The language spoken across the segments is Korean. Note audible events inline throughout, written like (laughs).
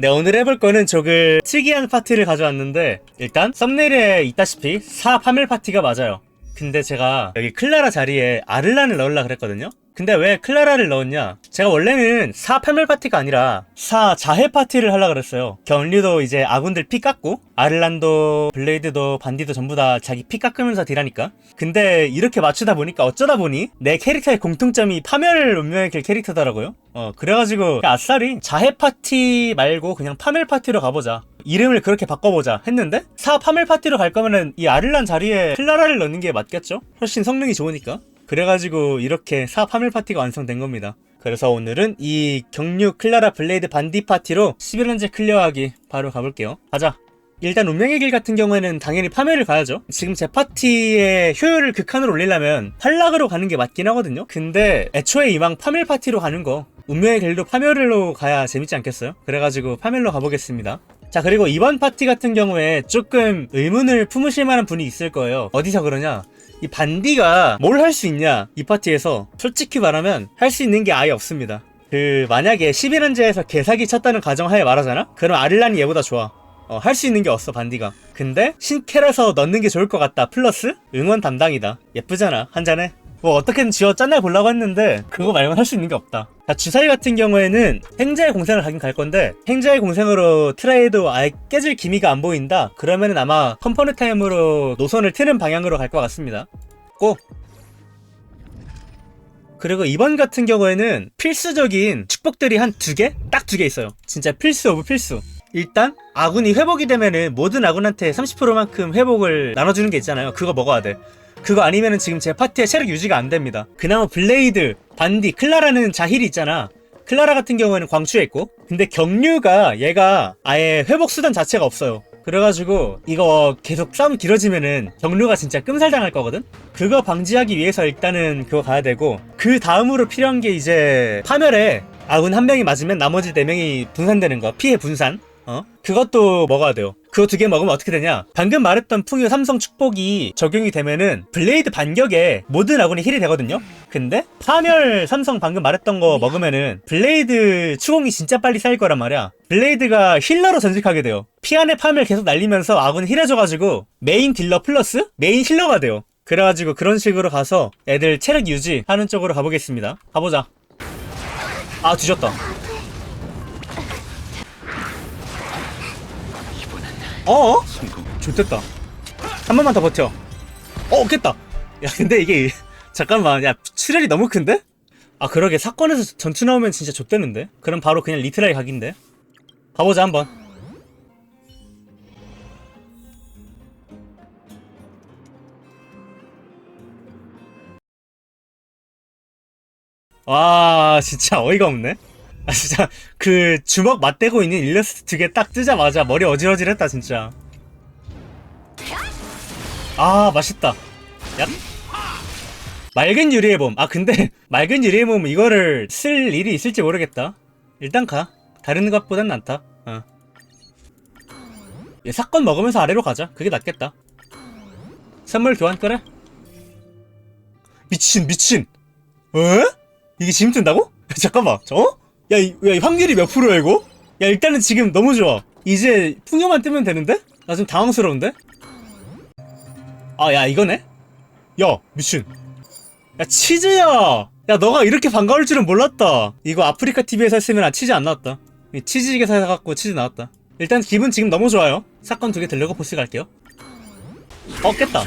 네 오늘 해볼 거는 조금 특이한 파티를 가져왔는데 일단 썸네일에 있다시피 4 파멸 파티가 맞아요. 근데 제가 여기 클라라 자리에 아를란을 넣으려 그랬거든요 근데 왜 클라라를 넣었냐? 제가 원래는 4 파멸 파티가 아니라 4 자해 파티를 하려 그랬어요. 견류도 이제 아군들 피 깎고 아를란도 블레이드도 반디도 전부 다 자기 피 깎으면서 딜하니까. 근데 이렇게 맞추다 보니까 어쩌다 보니 내 캐릭터의 공통점이 파멸 운명의 길 캐릭터더라고요. 어 그래가지고 아싸리 자해 파티 말고 그냥 파멸 파티로 가보자. 이름을 그렇게 바꿔보자 했는데 사 파멸 파티로 갈 거면은 이 아를란 자리에 클라라를 넣는 게 맞겠죠? 훨씬 성능이 좋으니까 그래가지고 이렇게 사 파멸 파티가 완성된 겁니다 그래서 오늘은 이 경류 클라라 블레이드 반디 파티로 11연제 클리어하기 바로 가볼게요 가자 일단 운명의 길 같은 경우에는 당연히 파멸을 가야죠. 지금 제 파티의 효율을 극한으로 올리려면 탈락으로 가는 게 맞긴 하거든요. 근데 애초에 이왕 파멸 파티로 가는 거 운명의 길도 파멸로 가야 재밌지 않겠어요? 그래가지고 파멸로 가보겠습니다. 자 그리고 이번 파티 같은 경우에 조금 의문을 품으실 만한 분이 있을 거예요. 어디서 그러냐? 이 반디가 뭘 할 수 있냐? 이 파티에서 솔직히 말하면 할 수 있는 게 아예 없습니다. 그 만약에 11연제에서 개사기 쳤다는 가정하에 말하잖아? 그럼 아릴란이 얘보다 좋아. 어, 할 수 있는 게 없어 반디가 근데 신캐라서 넣는 게 좋을 것 같다 플러스 응원 담당이다 예쁘잖아 한잔해 뭐 어떻게든 지어 짠날 보려고 했는데 그거 말고는 할 수 있는 게 없다 자 주사위 같은 경우에는 행자의 공생을 가긴 갈 건데 행자의 공생으로 트레이도 아예 깨질 기미가 안 보인다 그러면은 아마 컴포트 타임으로 노선을 트는 방향으로 갈 것 같습니다 고! 그리고 이번 같은 경우에는 필수적인 축복들이 한 두 개? 딱 두 개 있어요. 진짜 필수 오브 필수. 일단 아군이 회복이 되면은 모든 아군한테 30%만큼 회복을 나눠주는 게 있잖아요. 그거 먹어야 돼. 그거 아니면은 지금 제 파티의 체력 유지가 안 됩니다. 그나마 블레이드, 반디, 클라라는 자힐이 있잖아. 클라라 같은 경우에는 광추에 있고 근데 경류가 얘가 아예 회복 수단 자체가 없어요. 그래가지고 이거 계속 싸움 길어지면은 경류가 진짜 끔살 당할 거거든? 그거 방지하기 위해서 일단은 그거 가야 되고 그 다음으로 필요한 게 이제 파멸에 아군 한 명이 맞으면 나머지 네 명이 분산되는 거 피해 분산 어? 그것도 먹어야 돼요. 그거 두 개 먹으면 어떻게 되냐? 방금 말했던 풍요 삼성 축복이 적용이 되면은 블레이드 반격에 모든 아군이 힐이 되거든요? 근데 파멸 삼성 방금 말했던 거 먹으면은 블레이드 추공이 진짜 빨리 쌓일 거란 말이야. 블레이드가 힐러로 전직하게 돼요. 피안의 파멸 계속 날리면서 아군 힐해줘가지고 메인 딜러 플러스 메인 힐러가 돼요. 그래가지고 그런 식으로 가서 애들 체력 유지하는 쪽으로 가보겠습니다. 가보자. 아 뒤졌다. 어어? 좋됐다. 한 번만 더 버텨. 어, 깼다. 야, 근데 이게 잠깐만, 야 출혈이 너무 큰데? 아, 그러게 사건에서 전투 나오면 진짜 좆되는데? 그럼 바로 그냥 리트라이 각인데? 가보자 한번. 와, 진짜 어이가 없네. 아 진짜 그 주먹 맞대고 있는 일러스트 두 개 딱 뜨자마자 머리 어질어질했다 진짜. 아 맛있다. 야. 맑은 유리의 봄아 근데 (laughs) 맑은 유리의 봄 이거를 쓸 일이 있을지 모르겠다. 일단 가. 다른 것보단 낫다. 어. 얘 사건 먹으면서 아래로 가자. 그게 낫겠다. 선물 교환 그래 미친 미친. 어? 이게 지금 뜬다고? (laughs) 잠깐만. 어? 야, 이, 야, 이 확률이 몇 프로야, 이거? 야, 일단은 지금 너무 좋아. 이제 풍요만 뜨면 되는데? 나좀 당황스러운데? 아, 야, 이거네? 야, 미친. 야, 치즈야! 야, 너가 이렇게 반가울 줄은 몰랐다. 이거 아프리카 TV에서 했으면 아, 치즈 안 나왔다. 이 치즈게 사갖고 치즈 나왔다. 일단 기분 지금 너무 좋아요. 사건 두 개 들려고 보스 갈게요. 어, 깼다.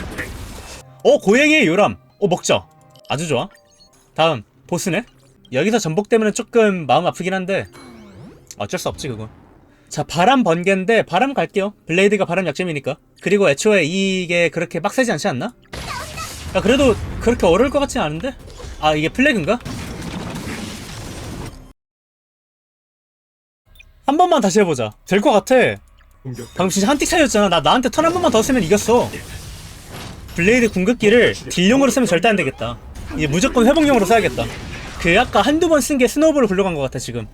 어, 고양이의 요람. 어, 먹자. 아주 좋아. 다음, 보스네? 여기서 전복 때문에 조금 마음 아프긴 한데 어쩔 수 없지 그건. 자 바람 번개인데 바람 갈게요. 블레이드가 바람 약점이니까. 그리고 애초에 이게 그렇게 빡세지 않지 않나? 야 그래도 그렇게 어려울 것 같진 않은데? 아 이게 플래그인가? 한 번만 다시 해보자. 될 것 같아. 방금 진짜 한틱 차이였잖아. 나 나한테 턴 한 번만 더 쓰면 이겼어. 블레이드 궁극기를 딜용으로 쓰면 절대 안 되겠다. 이제 무조건 회복용으로 써야겠다 그 아까 한두 번 쓴 게 스노우볼을 굴러간 것 같아 지금.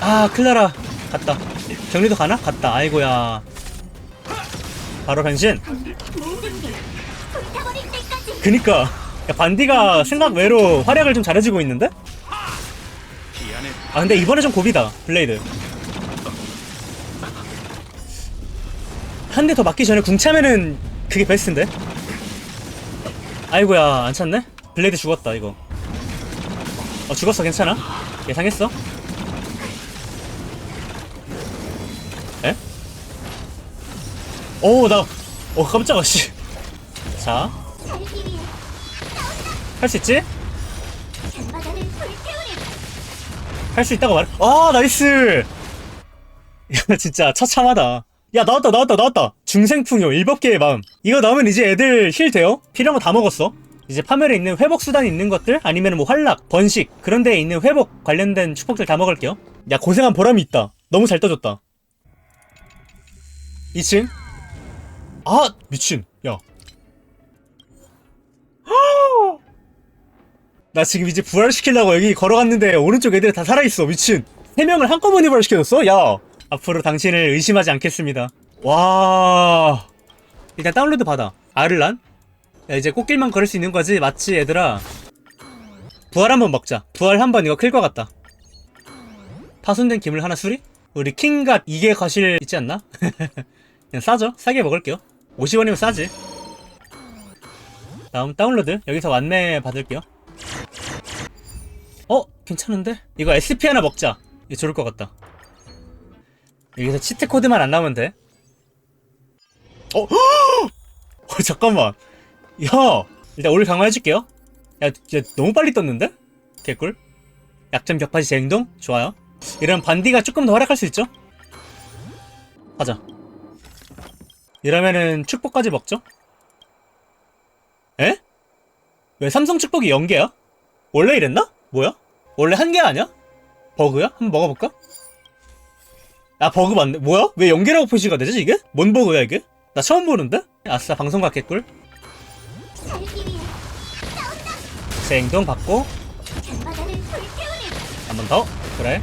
아 클라라. 갔다. 정리도 가나? 갔다. 아이고야. 바로 변신. 그니까. 야, 반디가 생각 외로 활약을 좀 잘해주고 있는데? 아 근데 이번에 좀 고비다. 블레이드. 한 대 더 맞기 전에 궁 차면은 그게 베스트인데? 아이고야 안 찼네 블레이드 죽었다 이거 어 죽었어 괜찮아 예상했어 에? 오나어 깜짝아 씨자 할 수 있지? 할 수 있다고 말해. 아, 나이스! 야, 진짜 처참하다. 야, 나왔다, 나왔다, 나왔다! 중생풍요, 일법계의 마음. 이거 나오면 이제 애들 힐 돼요? 필요한 거 다 먹었어. 이제 파멸에 있는 회복 수단이 있는 것들, 아니면 뭐 활락, 번식, 그런 데에 있는 회복 관련된 축복들 다 먹을게요. 야, 고생한 보람이 있다. 너무 잘 떠줬다. 2층. 아, 미친. 야. (gasps) 나 지금 이제 부활시키려고 여기 걸어갔는데 오른쪽 애들 다 살아있어 미친 세 명을 한꺼번에 부활시켜줬어? 야 앞으로 당신을 의심하지 않겠습니다 와 일단 다운로드 받아 아를란 야 이제 꽃길만 걸을 수 있는 거지 맞지 얘들아 부활 한번 먹자 부활 한번 이거 클 것 같다 파손된 기물 하나 수리? 우리 킹갓 이게 과실 있지 않나? (laughs) 그냥 싸죠 싸게 먹을게요 50원이면 싸지 다음 다운로드 여기서 완매 받을게요 어? 괜찮은데? 이거 SP 하나 먹자. 이거 좋을 것 같다. 여기서 치트 코드만 안 나오면 돼. 어? (gasps) 어 잠깐만. 야! 일단 오늘 강화해줄게요. 야, 야, 너무 빨리 떴는데? 개꿀. 약점 격파시 재행동? 좋아요. 이런 반디가 조금 더 활약할 수 있죠? 가자. 이러면은 축복까지 먹죠? 에? 왜 삼성 축복이 0개야? 원래 이랬나? 뭐야? 원래 한 개 아니야? 버그야? 한번 먹어볼까? 아 버그 맞네 뭐야? 왜 연계라고 표시가 되지 이게? 뭔 버그야 이게? 나 처음 보는데? 아싸 방송 갔겠꿀 살기 위해 제 행동 받고 바다를 불태우리 한번 더 그래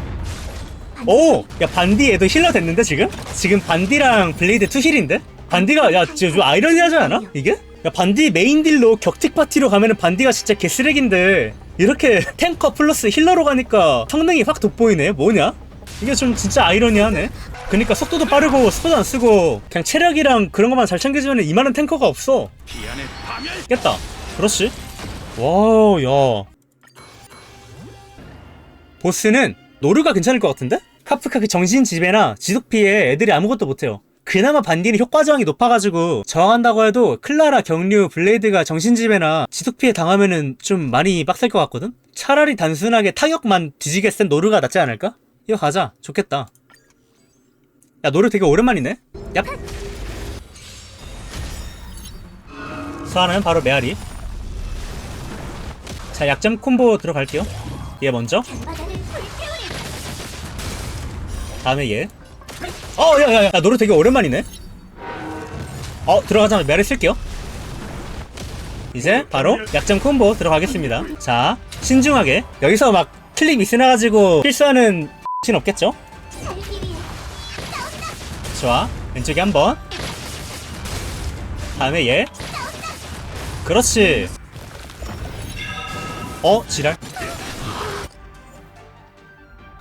오! 야 반디 얘도 힐러 됐는데 지금? 지금 반디랑 블레이드 투 힐인데? 반디가 야 진짜 좀 아이러니하지 않아? 이게? 야 반디 메인 딜로 격특 파티로 가면은 반디가 진짜 개쓰레기인데 이렇게 (laughs) 탱커 플러스 힐러로 가니까 성능이 확 돋보이네 뭐냐? 이게 좀 진짜 아이러니하네 그니까 속도도 빠르고 스포도 안 쓰고 그냥 체력이랑 그런 것만 잘 챙겨주면 이만한 탱커가 없어 기안의 파멸 깼다 그렇지 와우 야 보스는 노르가 괜찮을 것 같은데? 카프카 그 정신 지배나 지속 피해 애들이 아무것도 못해요. 그나마 반디는 효과 저항이 높아가지고 저항한다고 해도 클라라, 경류, 블레이드가 정신 지배나 지속 피해 당하면은 좀 많이 빡셀 것 같거든? 차라리 단순하게 타격만 뒤지게 센 노르가 낫지 않을까? 이거 가자. 좋겠다. 야, 노르 되게 오랜만이네? 얍. 소환하면 바로 메아리. 자, 약점 콤보 들어갈게요. 얘 먼저. 다음에 얘. 어, 야, 야, 노래 되게 오랜만이네. 어, 들어가자마자 메리 쓸게요. 이제 바로 약점 콤보 들어가겠습니다. 자, 신중하게. 여기서 막 클릭 미스 나가지고 실수하는 신 없겠죠? 좋아. 왼쪽에 한 번. 다음에 얘. 그렇지. 어, 지랄.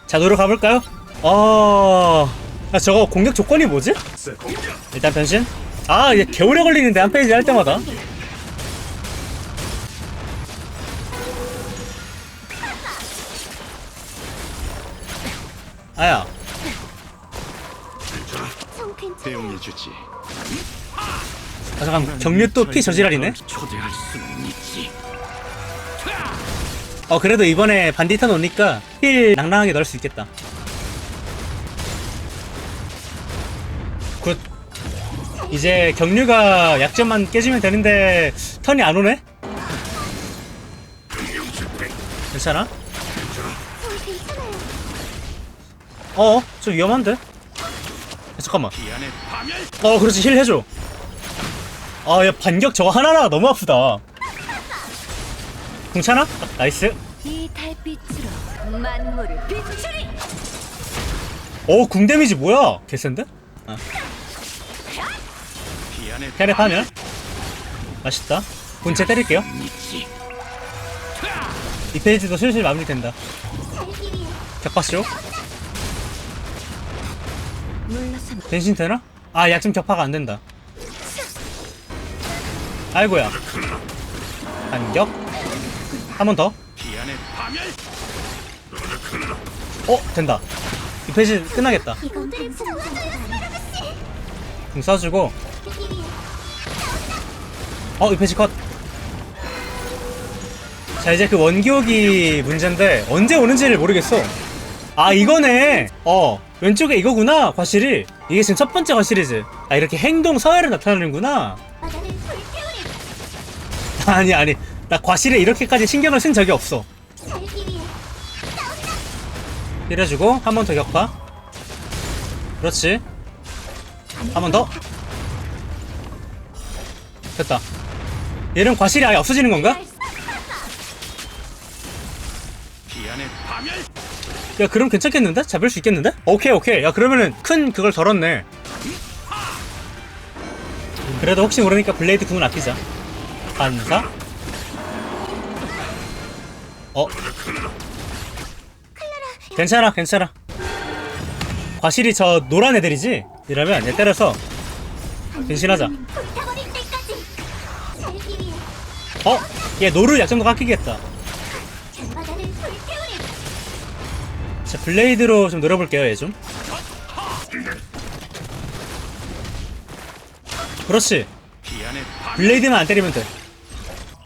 자, 노래 가볼까요? 어, 아, 저거 공격 조건이 뭐지? 일단 변신. 아, 이게 개오래 걸리는데 한 페이지 할 때마다. 아야, 대응해주지 아, 잠깐 경류 또 피 저지랄이네. 초대할 수는 있지 어 그래도 이번에 반디턴 오니까 힐 낭낭하게 넣을 수 있겠다 굿 이제 경류가 약점만 깨지면 되는데 턴이 안 오네? 괜찮아? 성 괜찮아요 어, 좀 위험한데? 잠깐만. 어, 그렇지, 힐 해줘. 아, 야, 반격 저거 하나하나가 너무 아프다. 괜찮아? 나이스. 이 달빛으로 만물을 비추리 어, 궁 데미지 뭐야? 개센데? 기안의 캐랩 하면 맛있다. 본체 때릴게요. 이 페이지도 슬슬 마무리된다. 격파쇼 변신 되나? 아 약점 격파가 안 된다 아이고야. 반격? 한 번 더? 어? 된다. 이 페이지 끝나겠다. 궁 써주고. 어? 이 페이지 컷. 자 이제 그 원기옥이 문제인데 언제 오는지를 모르겠어. 아 이거네. 어 왼쪽에 이거구나 과실이. 이게 지금 첫 번째 과실이지. 아 이렇게 행동 서열을 나타내는구나 (laughs) 아니 아니. 나 과실에 이렇게까지 신경을 쓴 적이 없어. 때려주고 한 번 더 격파. 그렇지. 한 번 더. 됐다. 얘는 과실이 아예 없어지는 건가? 야 그럼 괜찮겠는데? 잡을 수 있겠는데? 오케이 오케이. 야 그러면은 큰 그걸 덜었네. 그래도 혹시 모르니까 블레이드 궁은 아끼자 반사? 어? 괜찮아 괜찮아. 과실이 저 노란 애들이지? 이러면 얘 때려서 변신하자. 어? 얘 노루 약점도 깎이겠다. 자 블레이드로 좀 노려볼게요 얘 좀. 그렇지. 블레이드만 안 때리면 돼.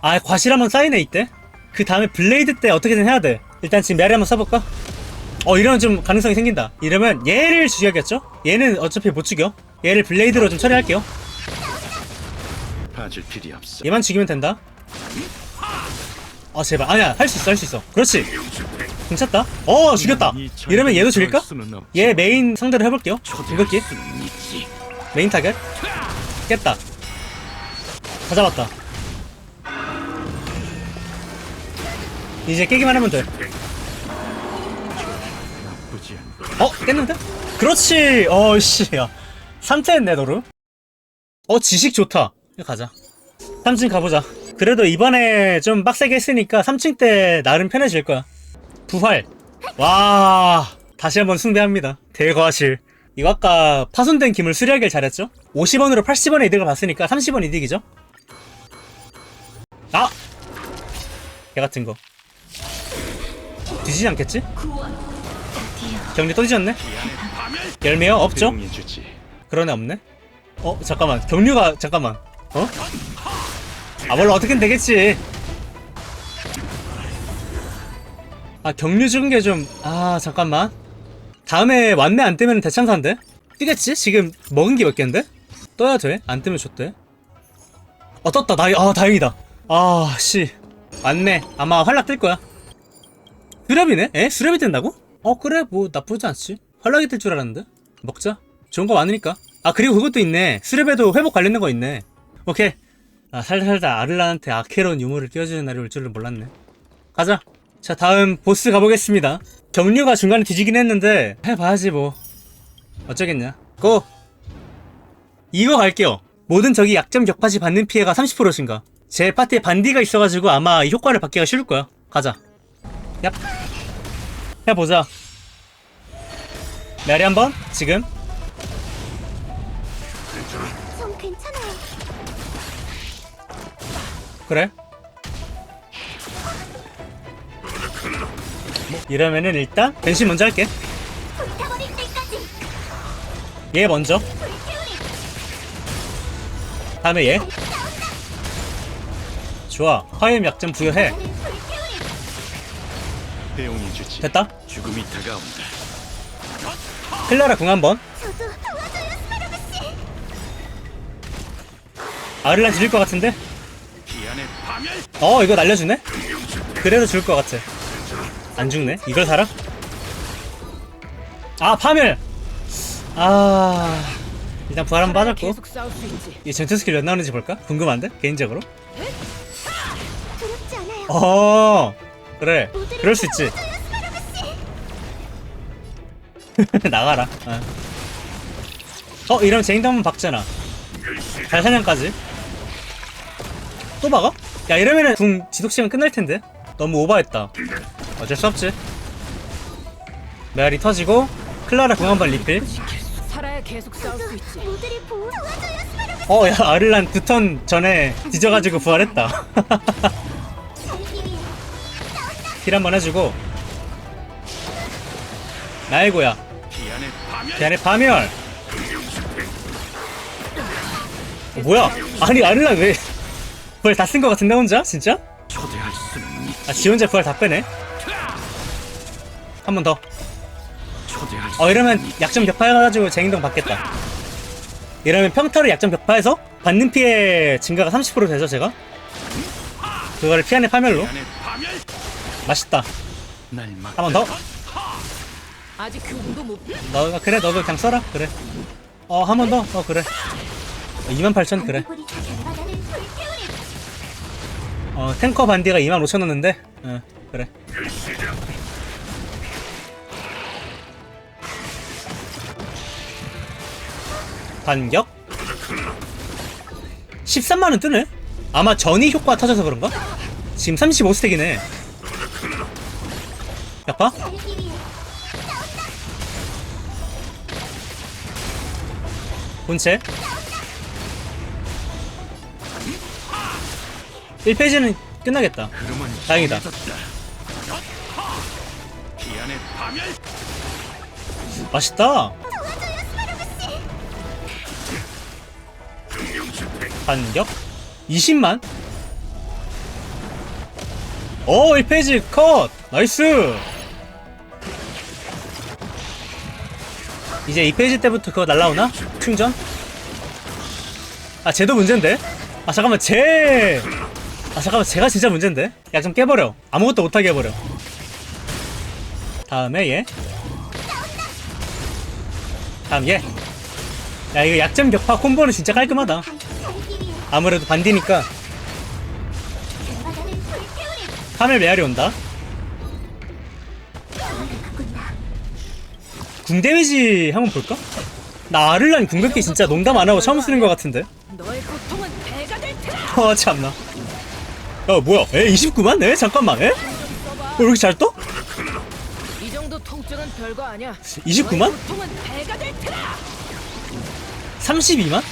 아, 과실 한번 쌓이네, 이때. 그 다음에 블레이드 때 어떻게든 해야 돼. 일단 지금 메리 한번 써볼까? 어, 이러면 좀 가능성이 생긴다. 이러면 얘를 죽여야겠죠? 얘는 어차피 못 죽여. 얘를 블레이드로 좀 처리할게요. 봐줄 필요 없어 얘만 죽이면 된다. 아, 제발. 아니야, 할 수 있어, 할 수 있어. 그렇지. 괜찮다. 어, 죽였다. 이러면 얘도 죽일까? 얘 메인 상대로 해볼게요. 이거기 메인 타겟. 깼다. 다 잡았다. 이제 깨기만 하면 돼. 어? 깼는데? 그렇지! 어이씨, 야. 3태 했네, 너를. 어, 지식 좋다. 가자. 3층 가보자. 그래도 이번에 좀 빡세게 했으니까 3층 때 나름 편해질 거야. 부활. 와, 다시 한번 숭배합니다. 대과실. 이거 아까 파손된 김을 수리하길 잘했죠? 50원으로 80원의 이득을 봤으니까 30원 이득이죠? 아! 개 같은 거. 뒤지지 않겠지? 경리 또 뒤졌네? 열매요? 없죠? 애 없네? 어? 잠깐만 경류가 잠깐만 어? 아 원래 어떻게든 되겠지 아 경류 죽은 게 좀 아 잠깐만 다음에 완매 안 뜨면 대참사인데? 뛰겠지? 지금 먹은 게 몇 개인데? 떠야 돼? 안 뜨면 좋대 어 떴다 다이, 아 다행이다 아씨 완매 아마 활락 뜰 거야 수렵이네? 에? 수렵이 뜬다고? 어 그래. 뭐 나쁘지 않지. 활락이 뜰줄 알았는데. 먹자. 좋은 거 많으니까. 아 그리고 그것도 있네. 수렵에도 회복 관련된 거 있네. 오케이. 아 살다 살다 아를란한테 아케론 유물을 띄워주는 날이 올 줄은 몰랐네. 가자. 자 다음 보스 가보겠습니다. 경류가 중간에 뒤지긴 했는데 해봐야지 뭐. 어쩌겠냐. 고! 이거 갈게요. 모든 적이 약점 격파시 받는 피해가 30%신가. 제 파티에 반디가 있어가지고 아마 이 효과를 받기가 쉬울 거야. 가자 얍 해보자. 메리 한번? 지금? 좀 괜찮아요. 그래? 이러면은 일단 변신 먼저 할게. 불타버릴 때까지. 얘 먼저. 불태우리 다음에 얘. 좋아. 화염 약점 부여해. 불 배웅이 주지 됐다? 죽음이 다가온다. 클라라 궁 한번. 저도 도와줘요 스파르그 씨. 아를란 죽일 것 같은데? 기안의 파멸? 어 이거 날려주네? 그래도 죽을 것 같아. 안 죽네? 이걸 살아? 아 파멸! 아 일단 부활 한번 빠졌고. 이 전투 스킬 몇 나오는지 볼까? 궁금한데? 개인적으로? 두렵지 않아요. 어 그래 그럴 수 있지. (laughs) 나가라. 어. 어 이러면 제인도 한번 박잖아 발사냥까지. 또 박아? 야 이러면은 궁 지속 시간 끝날 텐데. 너무 오버했다. 어쩔 수 없지. 메아리 터지고 클라라 궁한발 리필. 살아야 계속 싸울 수 있지. 모두를 보호 도와줘요 스파르베스 어야 아를란 두 턴 전에 뒤져가지고 부활했다 (laughs) 힐 한번 해주고 파멸. 걔네 파멸 어, 뭐야 아니 아를란 왜 (laughs) 부활 다 쓴 거 같은데 혼자? 진짜? 있지. 아지 혼자 부활 다 빼네 한 번 더. 어 이러면 약점 격파해가지고 재행동 받겠다. 이러면 평타를 약점 격파해서 받는 피해 증가가 30% 되죠 제가? 그거를 피안의 파멸로. 맛있다. 한 번 더. 아직 그 정도 못. 너 그래 너도 그냥 써라 그래. 어 한 번 더. 어 그래. 28,000 그래. 어 탱커 반디가 25,000 원인데. 어 그래. 반격? 13만원 뜨네? 아마 전이 효과 터져서 그런가? 지금 35스택이네 야파? 본체? 1페이지는 끝나겠다. 다행이다. 맛있다. 반격? 20만? 오 1페이지 컷! 나이스 이제 2페이지 때부터 그거 날라오나? 충전? 아 쟤도 문제인데? 아 잠깐만 쟤... 아 잠깐만 쟤가 진짜 문제인데? 야 좀 깨버려. 아무것도 못하게 해버려. 다음에 얘. 다음 얘. 야 이거 약점 격파 콤보는 진짜 깔끔하다. 아무래도 반디니까. 카멜 메아리 온다 궁 데미지 한번 볼까? 나 아를란 궁극기 진짜 농담 안 하고 처음 쓰는 것 같은데 너의 고통은 배가 될 테라. 어 참나 야 뭐야 에 29만? 에 잠깐만 에? 어, 왜 이렇게 잘 떠? 이 정도 통증은 별거 아니야. 29만? 너의 고통은 배가 될 테라. 32만?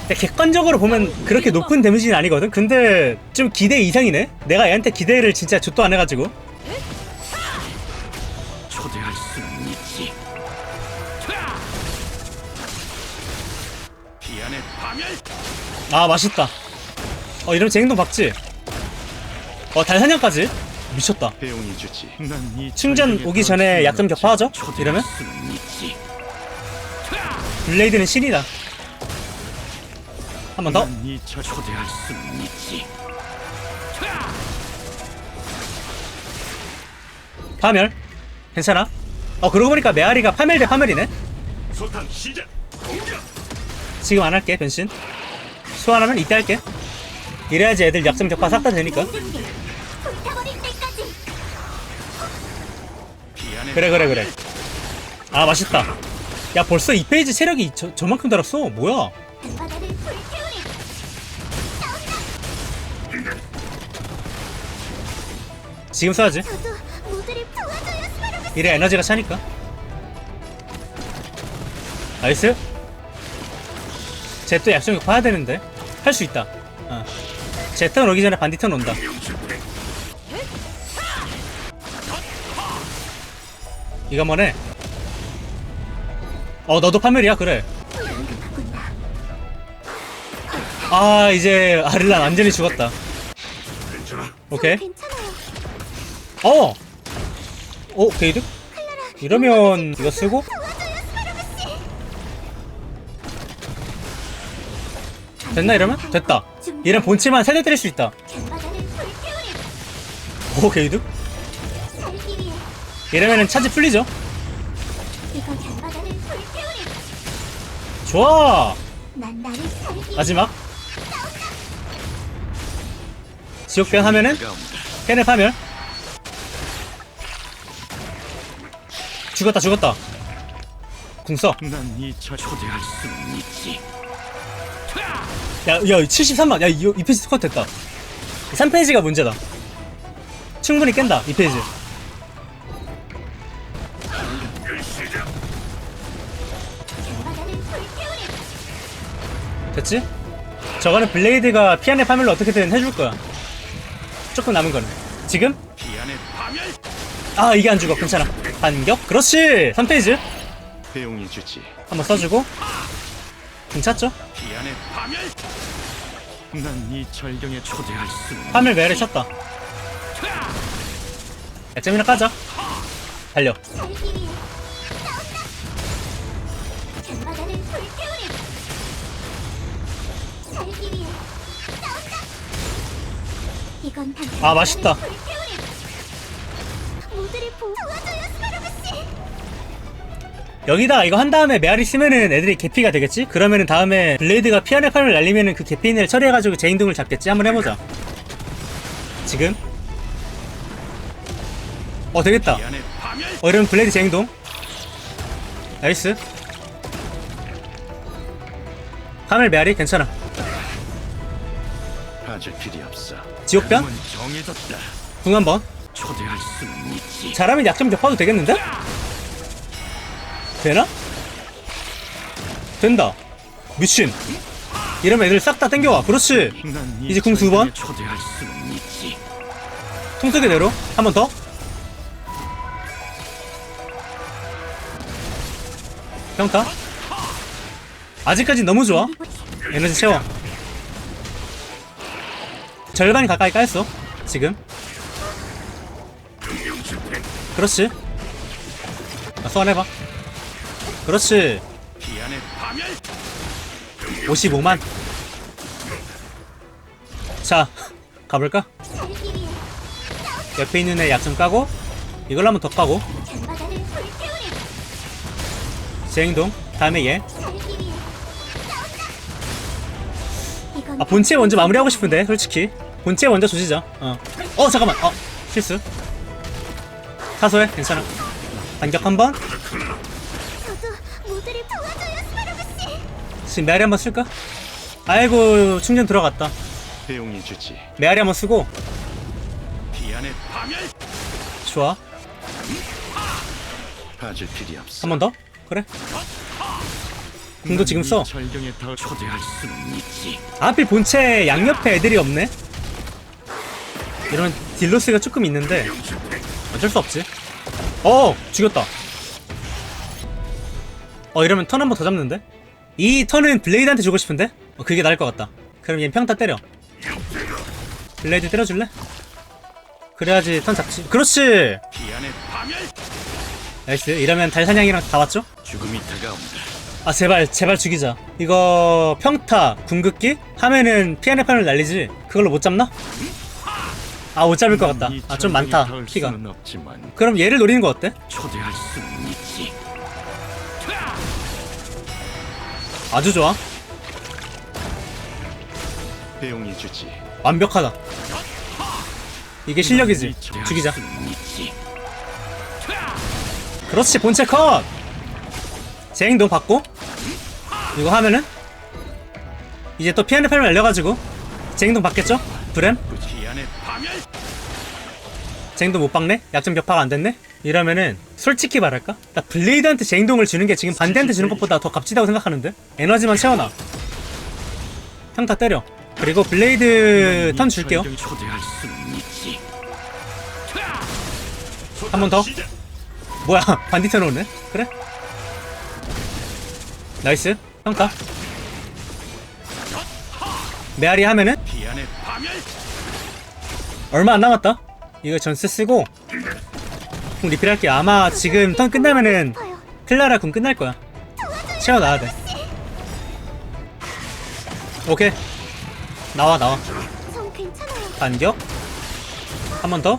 근데 객관적으로 보면 그렇게 높은 데미지는 아니거든? 근데 좀 기대 이상이네? 내가 얘한테 기대를 진짜 줬도 안 해가지고 아 맛있다 어 이러면 제 행동 박지 어 달사냥까지 미쳤다 배웅이 주지. 난이 충전 오기 전에 약점 격파하죠? 이러면? 수는 있지. 블레이드는 신이다 한 번 더 난이 저 초대할 수는 있지. 파멸 괜찮아 어 그러고 보니까 메아리가 파멸 대 파멸이네 소탕 시작. 공격. 지금 안 할게 변신 소환하면 이때 할게. 이래야지 애들 약점 격파 싹다 되니까. 그래 그래 그래. 아 맛있다. 야 벌써 2페이지 체력이 저, 저만큼 달았어. 뭐야? 지금 써야지? 이래 에너지가 차니까. 나이스. 쟤 또 약점 격파 해야 되는데 할 수 있다 어. 제턴 오기 전에 반디 턴 온다 이거 해. 어, 너도 파멸이야? 그래. 아, 이제 아릴란 완전히 죽었다. 오케이. 어! 오, 게이드? 이러면 이거 쓰고? 됐나 이러면? 됐다. 이런 본체만 살려드릴 수 있다. 오, 위해 이러면은 차지 풀리죠? 좋아! 마지막. 지옥변 하면은. 캔의 파멸. 죽었다, 죽었다. 궁 써. 난이 저 초대할 수는 있지. 야, 야, 73만. 야, 이, 이 페이지 스쿼트 했다. 3페이지가 문제다. 충분히 깬다, 이 페이지. 됐지? 저거는 블레이드가 피안의 파멸로 어떻게든 해줄 거야. 조금 남은 거는. 지금? 아, 이게 안 죽어. 괜찮아. 반격? 그렇지! 3페이지! 한번 써주고. 괜찮죠? 기안의 파멸 난이 절경에 초대할 수 파멸 매를 쳤다. 액점이나 까자. 달려. 싸운다. 불태우리. 싸운다. 이건 당신의 아, 맛있다. 불태우리. 모두를 보 도와줘요 스파르그 씨. 여기다가 이거 한 다음에 메아리 쓰면은 애들이 개피가 되겠지? 그러면은 다음에 블레이드가 피안의 팔을 날리면은 그 개피인을 처리해가지고 제인동을 잡겠지? 한번 해보자. 지금? 어, 되겠다. 어, 이러면 블레이드 제인동. 나이스. 파멸 메아리 괜찮아. 필요 없어 정해졌다 궁 한번. 잘하면 약점 격파도 되겠는데? 되나? 된다. 미친. 이러면 애들 싹 다 땡겨와. 그렇지. 이제 궁 두 번? 절경에 초대할 수는 있지 통수계대로 한 번 더. 평타. 아직까진 너무 좋아. 에너지 채워. 절반이 가까이 까였어. 지금. 그렇지. 아, 소환해봐. 그렇지. 기안의 파멸 55만. 자, 가볼까? 옆에 있는 애 약점 까고, 이걸로 한번 더 까고, 불태우리. 제행동, 다음에 얘. 아 본체 먼저 마무리하고 싶은데 솔직히 본체 먼저 조지자 어, 어 잠깐만 어 실수 사소해 괜찮아 반격 한번 지금 메아리 한번 쓸까? 아이고 충전 들어갔다. 배용이 주지 메아리 한번 쓰고. 기안의 파멸! 좋아. 봐줄 필요 없어. 한 번 더? 그래. 궁도 지금 써. 이 절경에 더 초대할 수는 있지. 하필 본체 양옆에 애들이 없네. 이러면 딜로스가 조금 있는데 어쩔 수 없지. 어 죽였다. 어 이러면 턴 한 번 더 잡는데 이 턴은 블레이드한테 주고 싶은데 어, 그게 나을 것 같다 그럼 얘 평타 때려 블레이드 때려줄래? 그래야지 턴 잡지 그렇지 나이스 이러면 달사냥이랑 다 왔죠? 죽음이 다가온다 아 제발 제발 죽이자 이거 평타 궁극기 하면은 피아네 판을 날리지 그걸로 못 잡나? 아 못 잡을 것 같다 이아좀 많다 피가 그럼 얘를 노리는 거 어때? 초대할 수는 있지 아주 좋아. 배용이 주지. 완벽하다. 이게 실력이지. 죽이자. 그렇지 본체 컷! 제행동 받고. 이거 하면은? 이제 또 피아네 팔을 날려가지고. 제행동 받겠죠? 브렘? 제행동 못 박네? 약점 격파가 안 됐네? 이러면은 솔직히 말할까? 나 블레이드한테 제 행동을 주는 게 지금 반대한테 주는 것보다 더 값지다고 생각하는데? 에너지만 채워놔. 평타 때려. 그리고 블레이드 턴 줄게요. 한 번 더. 뭐야 (laughs) 반디 턴 오네? 그래? 나이스. 평타 메아리 하면은? 얼마 안 남았다. 이거 전스 쓰고 궁 리필할게 아마 지금 턴 끝나면은. 클라라 궁 끝날 거야. 채워놔야 돼. 오케이. 나와, 나와. 반격. 한 번 더.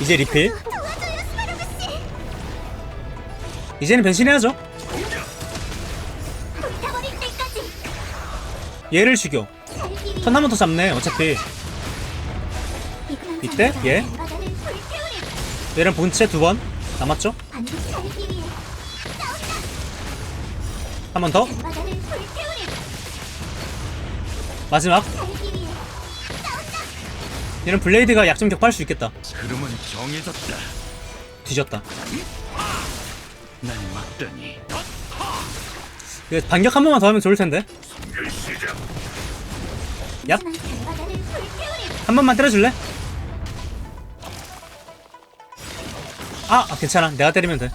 이제 리필. 이제는 변신해야죠. 얘를 죽여. 턴 한 번 더 잡네, 어차피. 이때? 얘? 얘는 본체 두 번. 남았죠? 한 번 더. 마지막. 얘는 블레이드가 약점 격파할 수 있겠다. 흐름은 정해졌다 뒤졌다. 날 막다니 반격 한 번만 더 하면 좋을 텐데. 얍. 한 번만 때려줄래? 아, 아, 괜찮아. 내가 때리면 돼.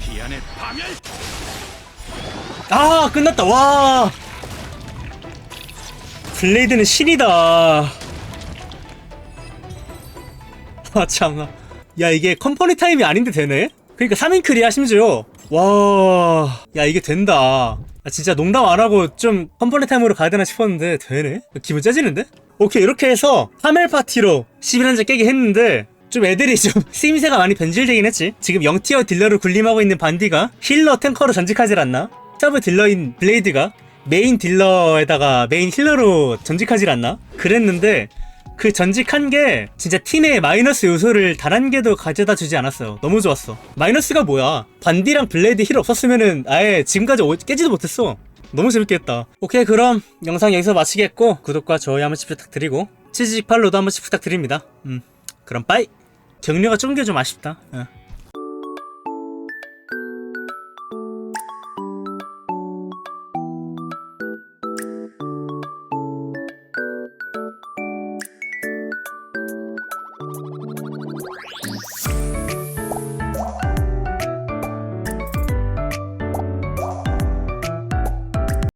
기안의 파멸. 아, 끝났다. 와. 블레이드는 신이다. 아, 참나. 야, 이게 컴퍼니 타임이 아닌데 되네? 그니까 3인 클이야, 심지어. 와. 야, 이게 된다. 아, 진짜 농담 안 하고 좀 컴퍼니 타임으로 가야 되나 싶었는데 되네? 기분 짜지는데? 오케이, 이렇게 해서 파멜 파티로 11연자 깨게 했는데 좀 애들이 좀 (laughs) 쓰임새가 많이 변질되긴 했지. 지금 0티어 딜러를 군림하고 있는 반디가 힐러 탱커로 전직하질 않나? 서브 딜러인 블레이드가 메인 딜러에다가 메인 힐러로 전직하질 않나? 그랬는데 그 전직한 게 진짜 팀의 마이너스 요소를 단 한 개도 가져다 주지 않았어요. 너무 좋았어. 마이너스가 뭐야? 반디랑 블레이드 힐 없었으면은 아예 지금까지 오- 깨지도 못했어. 너무 재밌게 했다. 오케이 그럼 영상 여기서 마치겠고 구독과 좋아요 한 번씩 부탁드리고 치즈직 팔로우도 한 번씩 부탁드립니다. 음 그럼 빠이. 격려가 좀 게 좀 아쉽다. 어.